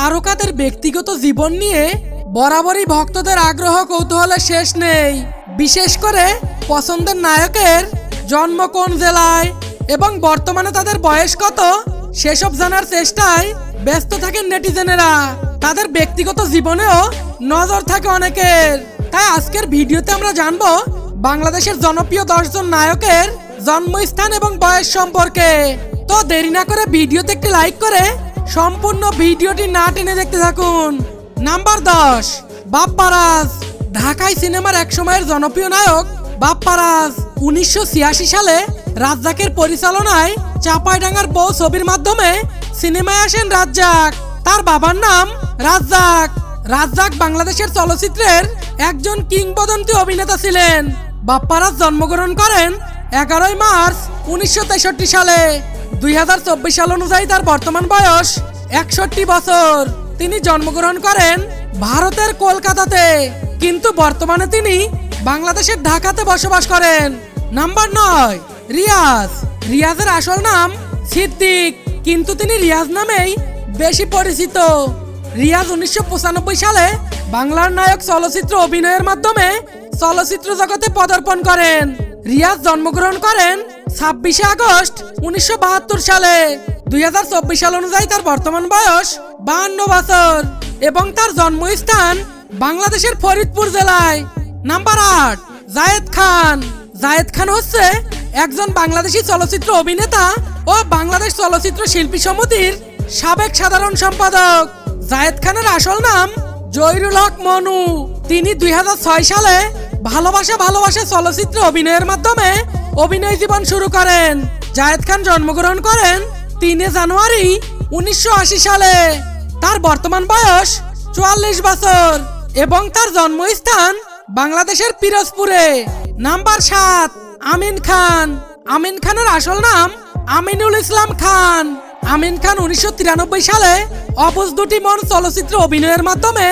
তারকাদের ব্যক্তিগত জীবন নিয়ে বরাবরই ভক্তদের আগ্রহ কৌতূহলের শেষ নেই। বিশেষ করে পছন্দের নায়কের জন্ম কোন জেলায় এবং বর্তমানে তাদের বয়স কত, সেসব জানার চেষ্টায় ব্যস্ত থাকেন নেটিজেনেরা। তাদের ব্যক্তিগত জীবনেও নজর থাকে অনেকের। তাই আজকের ভিডিওতে আমরা জানব বাংলাদেশের জনপ্রিয় দশজন নায়কের জন্মস্থান এবং বয়স সম্পর্কে। তো দেরি না করে ভিডিওতে একটি লাইক করে সম্পূর্ণ ভিডিওটি না টেনে দেখতে থাকুন। নাম্বার দশ, বাপ্পারাজ। ঢাকায় সিনেমার এক সময়ের জনপ্রিয় নায়ক, বাপ্পারাজ। উনিশশো ছিয়াশি সালে রাজ্জাকের পরিচালনায় চাপাইডাঙ্গার বউ ছবির মাধ্যমে সিনেমায় আসেন রাজ্জাক। তার বাবার নাম রাজ্জাক। রাজ্জাক বাংলাদেশের চলচ্চিত্রের একজন কিংবদন্তি অভিনেতা ছিলেন। বাপ্পারাজ জন্মগ্রহণ করেন এগারোই মার্চ উনিশশো তেষট্টি সালে। দুই হাজার চব্বিশ সাল অনুযায়ী তার বর্তমান বয়স একষট্টি বছর। তিনি জন্মগ্রহণ করেন ভারতের কলকাতাতে, কিন্তু বর্তমানে তিনি বাংলাদেশের ঢাকাতে বসবাস করেন। নাম্বার নয়, রিয়াজ। রিয়াজের আসল নাম সিদ্দিক, কিন্তু তিনি রিয়াজ নামেই বেশি পরিচিত। রিয়াজ উনিশশো পঁচানব্বই সালে বাংলার নায়ক চলচ্চিত্র অভিনয়ের মাধ্যমে চলচ্চিত্র জগতে পদার্পণ করেন। রিয়াজ জন্মগ্রহণ করেন ছাব্বিশে আগস্ট উনিশশো বাহাত্তর সালে। দুই হাজার চব্বিশ সাল অনুযায়ী তার বর্তমান বয়স বাহান্ন বছর এবং তার জন্মস্থান বাংলাদেশের ফরিদপুর জেলায়। নাম্বার আট, জায়েদ খান। জায়েদ খান হচ্ছে একজন বাংলাদেশি চলচ্চিত্র অভিনেতা ও বাংলাদেশ চলচ্চিত্র শিল্পী সমিতির সাবেক সাধারণ সম্পাদক। জায়েদ খানের আসল নাম জহিরুল হক মনু। তিনি দুই হাজার ছয় সালে ভালোবাসা ভালোবাসা চলচ্চিত্রে অভিনয়ের মাধ্যমে অভিনয় জীবন শুরু করেন। জায়েদ খান জন্মগ্রহণ করেন তিনে জানুয়ারি উনিশশো আশি সালে। তার বর্তমান বয়স চুয়াল্লিশ বছর এবং তার জন্মস্থান বাংলাদেশের পিরোজপুরে। নাম্বার সাত, আমিন খান। আমিন খানের আসল নাম আমিনুল ইসলাম খান। আমিন খান উনিশশো তিরানব্বই সালে অবুজ দুটি মন চলচ্চিত্র অভিনয়ের মাধ্যমে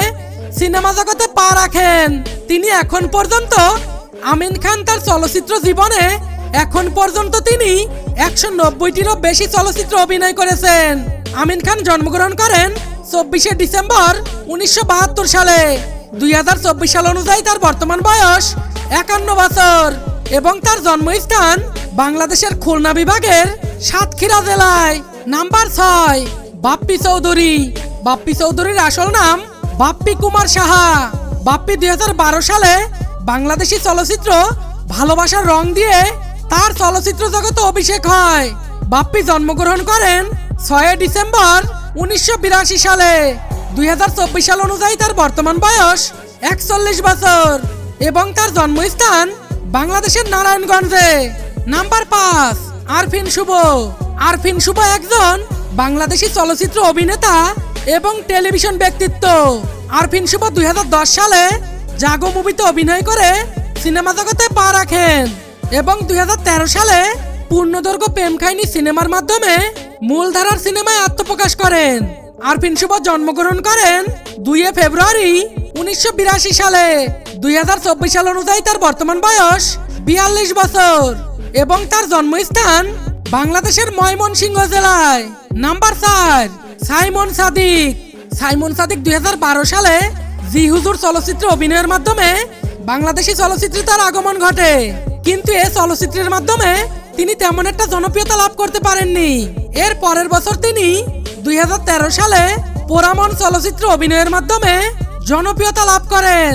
সিনেমা জগতে পা রাখেন। তিনি এখন পর্যন্ত আমিন খান তার চলচ্চিত্র জীবনে এখন পর্যন্ত তিনি একশো নব্বইটিরও বেশি চলচ্চিত্র অভিনয় করেছেন। আমিন খান জন্মগ্রহণ করেন চব্বিশে ডিসেম্বর উনিশশো বাহাত্তর সালে। দুই হাজার চব্বিশ সাল অনুযায়ী তার বর্তমান বয়স একান্ন বছর এবং তার জন্মস্থান বাংলাদেশের খুলনা বিভাগের সাতক্ষীরা জেলায়। নাম্বার ছয়, বাপ্পি চৌধুরী। বাপ্পি চৌধুরীর আসল নাম বাপ্পি কুমার সাহা। বাপ্পি দুই হাজার বারো সালে বাংলাদেশি চলচ্চিত্র ভালোবাসার রং দিয়ে তার চলচ্চিত্র জগতে অভিষেক হয়। বাপ্পি জন্মগ্রহণ করেন ছয় ডিসেম্বর উনিশশো বিরাশি সালে। দু হাজার চব্বিশ সাল অনুযায়ী তার বর্তমান বয়স একচল্লিশ বছর এবং তার জন্মস্থান বাংলাদেশের নারায়ণগঞ্জে। নাম্বার পাঁচ, আরফিন শুভ। আরফিন শুভ একজন বাংলাদেশি চলচ্চিত্র অভিনেতা এবং টেলিভিশন ব্যক্তিত্ব। আরফিন শুভ দুই হাজার দশ সালে জাগো মুভিতে অভিনয় করে সিনেমা জগতে পা রাখেন। এবং দুই হাজার তেরো সালে পূর্ণদৈর্ঘ্য প্রেম কাহিনী সিনেমার মাধ্যমে মূলধারার সিনেমায় আত্মপ্রকাশ করেন। আরফিন শুভ জন্মগ্রহণ করেন দুই ফেব্রুয়ারি উনিশশো বিরাশি সালে। দু হাজার চব্বিশ সাল অনুযায়ী তার বর্তমান বয়স বিয়াল্লিশ বছর এবং তার জন্মস্থান বাংলাদেশের ময়মনসিংহ জেলায়। নাম্বার চার, সাইমন সাদিক। সাইমন সাদিক দুই হাজার বারো সালে জি হুজুর চলচ্চিত্রে অভিনয়ের মাধ্যমে বাংলাদেশি চলচ্চিত্রে তার আগমন ঘটে। কিন্তু এ চলচ্চিত্রের মাধ্যমে তিনি তেমন একটা জনপ্রিয়তা লাভ করতে পারেননি। এর পরের বছর তিনি দু হাজার তেরো সালে পোরামন চলচ্চিত্র অভিনয়ের মাধ্যমে জনপ্রিয়তা লাভ করেন।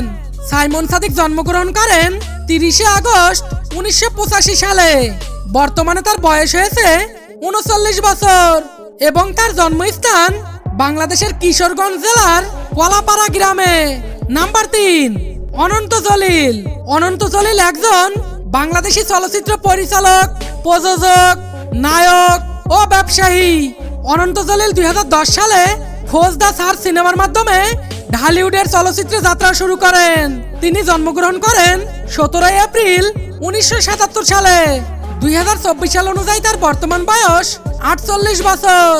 সাইমন সাদিক জন্মগ্রহণ করেন তিরিশে আগস্ট উনিশশো পঁচাশি সালে। বর্তমানে তার বয়স হয়েছে উনচল্লিশ বছর এবং তার জন্মস্থান বাংলাদেশের কিশোরগঞ্জ জেলার কলাপাড়া গ্রামে। নাম্বার তিন, অনন্ত জলিল। অনন্ত জলিল একজন বাংলাদেশি চলচ্চিত্র পরিচালক, প্রযোজক, নায়ক ও ব্যবসায়ী। অনন্ত জলিল দু হাজার দশ সালে খোঁজ দা সার সিনেমার মাধ্যমে ঢালিউডের চলচ্চিত্রে যাত্রা শুরু করেন। তিনি জন্মগ্রহণ করেন সতেরোই এপ্রিল উনিশশো সাতাত্তর সালে। দুই হাজার চব্বিশ সাল অনুযায়ী তার বর্তমান বয়স আটচল্লিশ বছর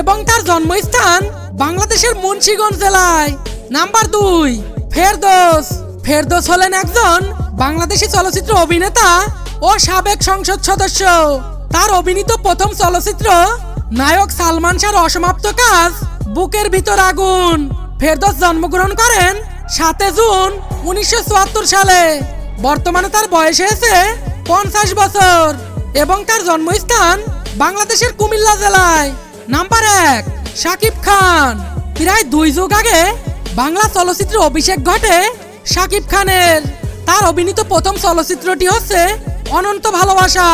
এবং তার জন্মস্থান বাংলাদেশের মুন্সিগঞ্জ জেলায়। নাম্বার দুই, ফেরদোস। ফেরদোস হলেন একজন বাংলাদেশি চলচ্চিত্র অভিনেতা ও সাবেক সংসদ সদস্য। তার অভিনীত প্রথম চলচ্চিত্র নায়ক সালমান শাহর অসমাপ্ত কাজ, বুকের ভিতর আগুন। ফেরদোস জন্মগ্রহণ করেন সাতে জুন উনিশশো চুয়াত্তর সালে। বর্তমানে তার বয়স হয়েছে পঞ্চাশ বছর এবং তার জন্মস্থান বাংলাদেশের কুমিল্লা জেলায়। নাম্বার এক, শাকিব খান। প্রায় দুই যুগ আগে বাংলা চলচ্চিত্রে অভিষেক ঘটে শাকিব খানের। তার অভিনীত প্রথম চলচ্চিত্রটি হচ্ছে অনন্ত ভালোবাসা।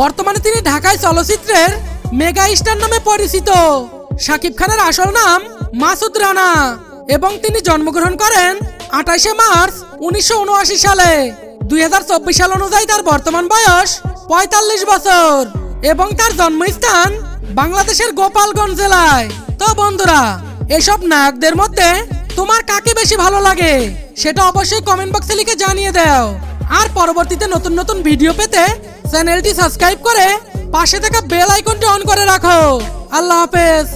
বর্তমানে তিনি ঢাকায় চলচ্চিত্রের মেগা স্টার নামে পরিচিত। শাকিব খানের আসল নাম মাসুদ রানা এবং তিনি জন্মগ্রহণ করেন আঠাশে মার্চ উনিশশো উনআশি সালে। দুই হাজার চব্বিশ সাল অনুযায়ী তার বর্তমান বয়স পঁয়তাল্লিশ বছর এবং তার জন্মস্থান বাংলাদেশের গোপালগঞ্জ জেলায়। তো বন্ধুরা, এসব নায়কদের মধ্যে তোমার কাকে বেশি ভালো লাগে? সেটা অবশ্যই কমেন্ট বক্সে লিখে জানিয়ে দাও। আর পরবর্তীতে নতুন নতুন ভিডিও পেতে চ্যানেলটি সাবস্ক্রাইব করে পাশে থাকা বেল আইকনটি অন করে রাখো। আল্লাহ হাফেজ।